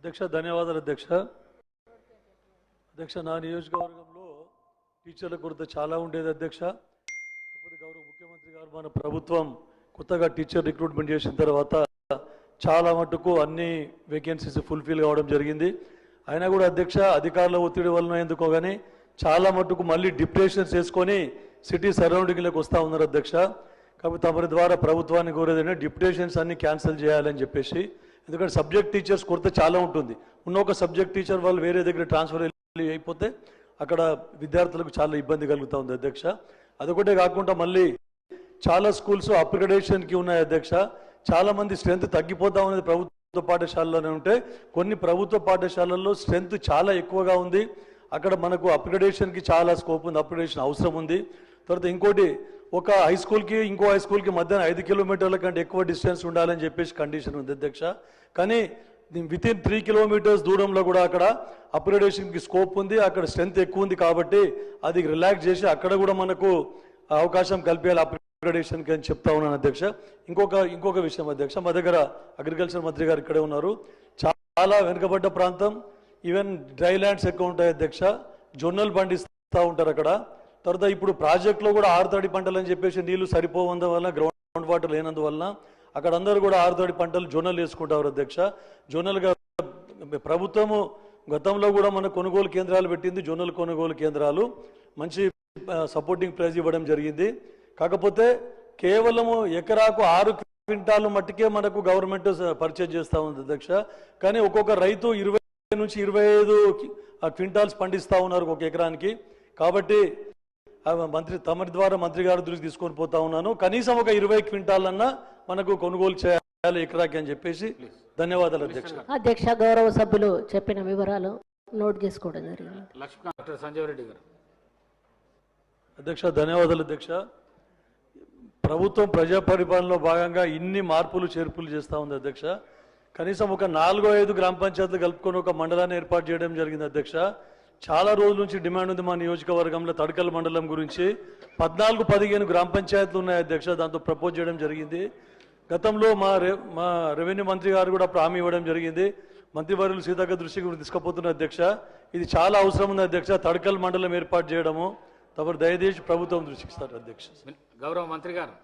అధ్యక్ష ధన్యవాదాలు అధ్యక్ష. అధ్యక్ష నా నియోజకవర్గంలో టీచర్ల కొరత చాలా ఉండేది అధ్యక్ష. కాకపోతే గౌరవ ముఖ్యమంత్రి గారు మన ప్రభుత్వం కొత్తగా టీచర్ రిక్రూట్మెంట్ చేసిన తర్వాత చాలా మటుకు అన్ని వేకెన్సీస్ ఫుల్ఫిల్ కావడం జరిగింది. అయినా కూడా అధ్యక్ష అధికారుల ఒత్తిడి వలన ఎందుకో కానీ చాలా మటుకు మళ్ళీ డిప్రెషన్స్ చేసుకొని సిటీ సరౌండింగ్లోకి వస్తూ ఉన్నారు అధ్యక్ష. కాబట్టి తమరి ద్వారా ప్రభుత్వాన్ని కోరేది డిప్యుటేషన్స్ అన్ని క్యాన్సిల్ చేయాలని చెప్పేసి ఎందుకంటే సబ్జెక్ట్ టీచర్స్ కొరత చాలా ఉంటుంది. ఉన్న ఒక సబ్జెక్ట్ టీచర్ వాళ్ళు వేరే దగ్గర ట్రాన్స్ఫర్ అయిపోతే అక్కడ విద్యార్థులకు చాలా ఇబ్బంది కలుగుతూ ఉంది అధ్యక్ష. అదొకటే కాకుండా మళ్ళీ చాలా స్కూల్స్ అప్గ్రేడేషన్కి ఉన్నాయి అధ్యక్ష. చాలా మంది స్ట్రెంత్ తగ్గిపోతా ఉన్నది ప్రభుత్వ పాఠశాలలోనే ఉంటే కొన్ని ప్రభుత్వ పాఠశాలల్లో స్ట్రెంత్ చాలా ఎక్కువగా ఉంది. అక్కడ మనకు అప్గ్రేడేషన్కి చాలా స్కోప్ ఉంది అప్గ్రేడేషన్ అవసరం ఉంది. తర్వాత ఇంకోటి ఒక హై స్కూల్కి ఇంకో హై స్కూల్కి మధ్యన ఐదు కిలోమీటర్ల కంటే ఎక్కువ డిస్టెన్స్ ఉండాలని చెప్పేసి కండిషన్ ఉంది అధ్యక్ష. కానీ విత్ ఇన్ త్రీ కిలోమీటర్స్ దూరంలో కూడా అక్కడ అప్గ్రేడేషన్కి స్కోప్ ఉంది అక్కడ స్ట్రెంత్ ఎక్కువ ఉంది కాబట్టి అది రిలాక్స్ చేసి అక్కడ కూడా మనకు అవకాశం కల్పించాలి అప్గ్రేడేషన్కి అని చెప్తా ఉన్నాను అధ్యక్ష. ఇంకొక ఇంకొక విషయం అధ్యక్ష మా దగ్గర అగ్రికల్చర్ మంత్రి గారు ఇక్కడే ఉన్నారు. చాలా వెనుకబడ్డ ప్రాంతం ఈవెన్ డ్రై ల్యాండ్స్ ఎక్కువ ఉంటాయి అధ్యక్ష. జొన్నలు పండిస్తూ ఉంటారు అక్కడ. తర్వాత ఇప్పుడు ప్రాజెక్టులో కూడా ఆరుతడి పంటలు అని చెప్పేసి నీళ్ళు సరిపోవందువల్ల గ్రౌండ్ వాటర్ లేనందువల్ల అక్కడ అందరూ కూడా ఆరుతడి పంటలు జొన్నలు వేసుకుంటారు అధ్యక్ష. జొన్నలుగా ప్రభుత్వము గతంలో కూడా మన కొనుగోలు కేంద్రాలు పెట్టింది జొన్నలు కొనుగోలు కేంద్రాలు. మంచి సపోర్టింగ్ ప్రైజ్ ఇవ్వడం జరిగింది. కాకపోతే కేవలము ఎకరాకు ఆరు క్వింటాలు మట్టుకే మనకు గవర్నమెంట్ పర్చేజ్ చేస్తూ ఉంది అధ్యక్ష. కానీ ఒక్కొక్క రైతు ఇరవై నుంచి ఇరవై ఐదు క్వింటాల్స్ పండిస్తూ ఉన్నారు ఒక ఎకరానికి. కాబట్టి మంత్రి తమరి ద్వారా మంత్రి గారి దృష్టి తీసుకొని పోతా ఉన్నాను. కనీసం ఒక ఇరవై క్వింటాలన్నా మనకు కొనుగోలు చేయాలి ఎకరాకి అని చెప్పేసి ధన్యవాదాలు అధ్యక్ష. అధ్యక్ష గౌరవ సభ్యులు చెప్పిన వివరాలు నోట్ చేసుకోవడం జరిగింది. లక్ష్మీ డాక్టర్ సంజీవ్ రెడ్డి గారు. అధ్యక్ష ధన్యవాదాలు అధ్యక్ష. ప్రభుత్వం ప్రజా పరిపాలనలో భాగంగా ఇన్ని మార్పులు చేర్పులు చేస్తూ ఉంది అధ్యక్ష. కనీసం ఒక నాలుగో ఐదు గ్రామ పంచాయతీలు కలుపుకొని ఒక మండలాన్ని ఏర్పాటు చేయడం జరిగింది అధ్యక్ష. చాలా రోజుల నుంచి డిమాండ్ ఉంది మా నియోజకవర్గంలో తడకల్ మండలం గురించి. పద్నాలుగు పదిహేను గ్రామ పంచాయతీలు ఉన్నాయి అధ్యక్ష దాంతో ప్రపోజ్ చేయడం జరిగింది. గతంలో మా రె మా రెవెన్యూ మంత్రి గారు కూడా అప్పుడు హామీ ఇవ్వడం జరిగింది. మంత్రివర్యులు సీతక్క దృష్టికి తీసుకుపోతున్న అధ్యక్ష. ఇది చాలా అవసరం ఉంది అధ్యక్ష తడకల్ మండలం ఏర్పాటు చేయడము. తమరు దయచేసి ప్రభుత్వం దృష్టికి ఇస్తారు అధ్యక్ష. గౌరవ మంత్రి గారు